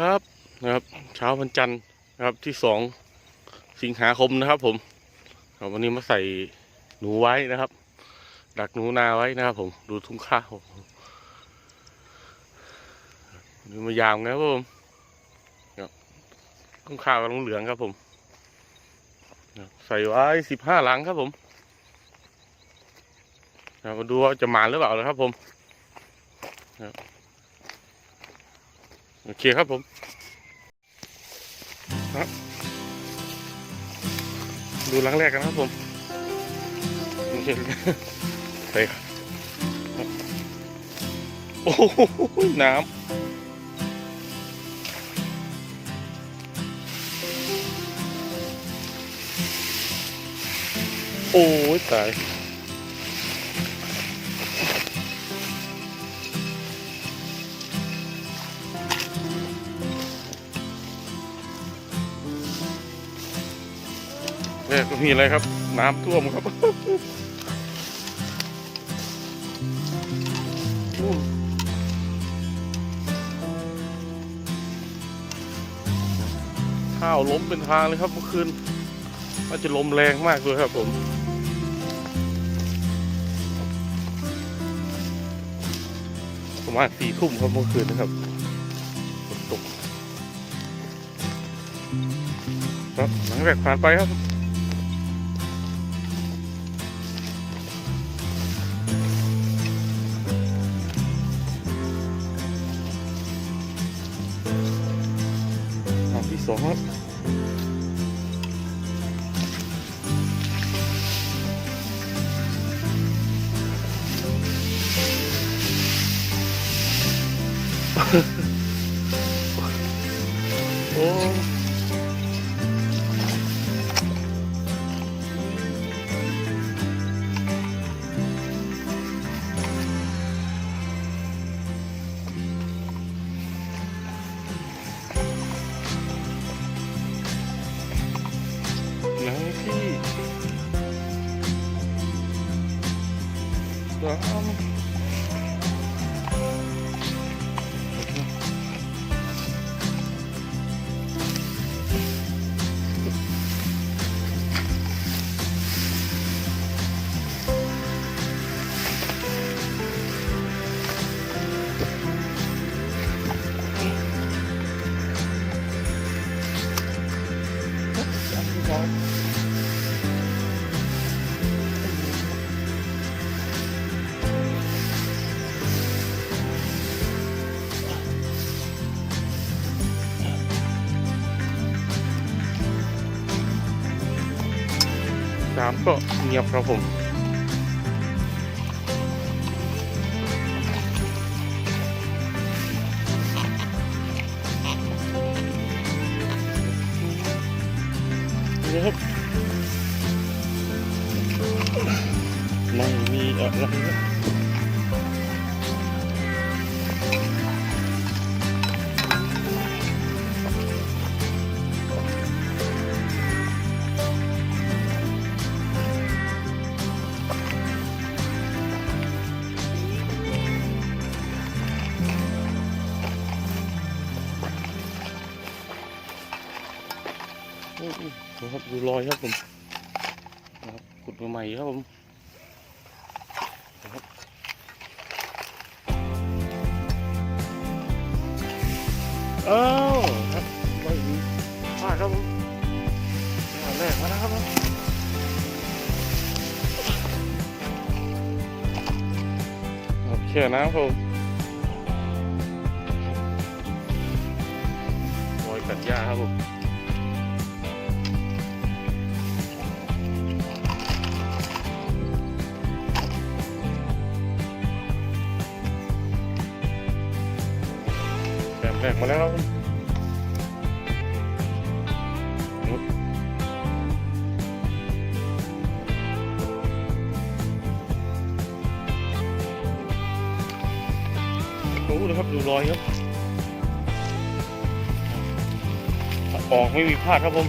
ครับนะครับเช้าวันจันทร์นะครับที่สองสิงหาคมนะครับ ผมครับวันนี้มาใส่หนูไว้นะครับ ดักหนูนาไว้นะครับ ผมดูทุ่งข้าววันนี่มายามนะครับผมครับทุ่งข้าวกำลังเหลืองครับ ผมใส่ไว้สิบห้าหลังครับผมครับมาดูว่าจะมาหรือเปล่านะครับผมครับ โอเคครับผมดูหลังแรกกันครับผมโอเคไปครับโอ้โหน้ำโอ้ยตาย นี่ยก็มีอะไรครับ น้ำท่วมครับท่วมข้าวล้มเป็นทางเลยครับเมื่อคืนน่าจะลมแรงมากเลยครับผมประมาณสี่ทุ่มครับเมื่อคืนนะครับฝนตกครับหลังแรกผ่านไปครับ รอ สามสามก็เงียบครับผมนี่ครับไม่มีอะไร อืมนะครับดูรอยครับผมนะครับขุดใหม่ๆครับผมนะครับเอ้าครับไม่มีพลาดครับผมอันแรกมาแล้วครับผมโอเคนะครับผมรอยกัดหญ้าครับผม แต้มแรกมาแล้วครับโอ้นะครับดูรอยครับออกไม่มีพลาดครับผม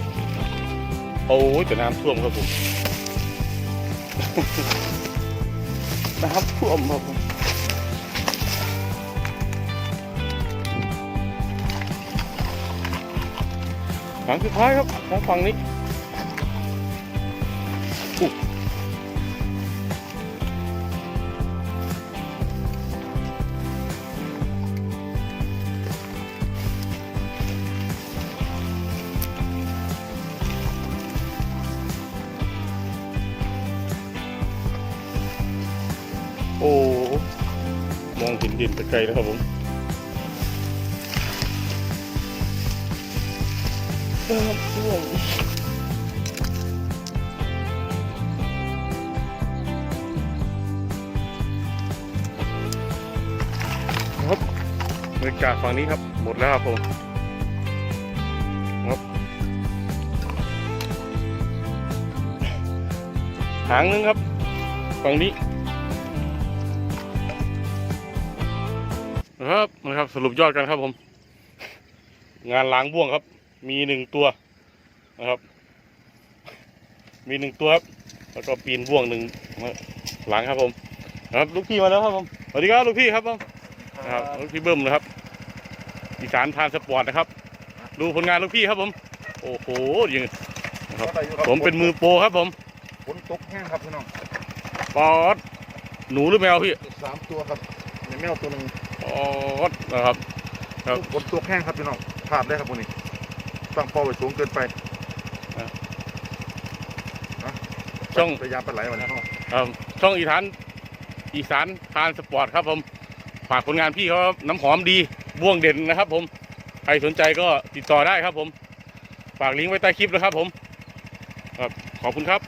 โอ้ยแต่น้ำท่วมครับผมน้ำท่วมครับผม หลังสุดท้ายครับของฝั่งนี้โอ้มองเห็นดินต่ไกลนะครับผม ครับบรรยากาศฝั่งนี้ครับ หมดแล้วครับผมครับหางหนึงครับ ฝั่งนี้นะครับนะครับสรุปยอดกันครับผม งานล้างบ่วงครับ มีหนึ่งตัวนะครับ มีหนึ่งตัวครับแล้วก็ปีนบ่วงหนึ่งหลังครับผมนะครับลูกพี่มาแล้วครับผมสวัสดีครับลูกพี่ครับผมนะครับลูกพี่เบิ้มนะครับอีสานทานสปอร์ตนะครับ ดูผลงานลูกพี่ครับผม โอ้โหยังนะครับ ผมเป็นมือโปรครับผมฝนตกแห้งครับพี่น้องปอดหนูหรือแมวพี่สามตัวครับในแมวตัวหนึ่งปอดนะครับครับฝนตกแห้งครับพี่น้องภาพได้ครับพวกนี้ ตั้งเป้าไว้สูงเกินไปช่อง พยายามไปไหลวันนี้ครับช่องอีสานอีสานทานสปอร์ตครับผมฝากผลงานพี่เขาครับน้ำหอมดีบ่วงเด่นนะครับ ผมใครสนใจก็ติดต่อได้ครับผม ฝากลิงก์ไว้ใต้คลิปนะครับผมครับขอบคุณครับ